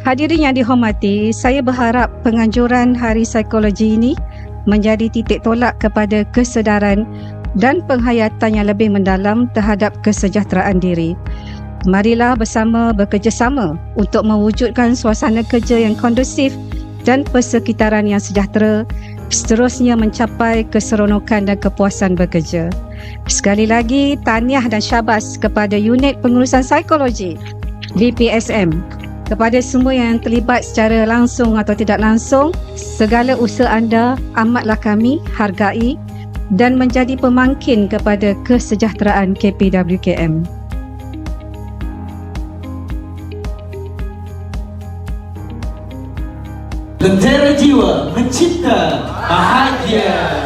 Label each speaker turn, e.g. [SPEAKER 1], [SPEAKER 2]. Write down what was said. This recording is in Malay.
[SPEAKER 1] Hadirin yang dihormati, saya berharap penganjuran Hari Psikologi ini menjadi titik tolak kepada kesedaran dan penghayatan yang lebih mendalam terhadap kesejahteraan diri. Marilah bersama bekerjasama untuk mewujudkan suasana kerja yang kondusif dan persekitaran yang sejahtera seterusnya mencapai keseronokan dan kepuasan bekerja. Sekali lagi, tahniah dan syabas kepada Unit Pengurusan Psikologi BPSM kepada semua yang terlibat secara langsung atau tidak langsung, segala usaha anda amatlah kami hargai dan menjadi pemangkin kepada kesejahteraan KPWKM.
[SPEAKER 2] Lentera jiwa mencipta bahagia.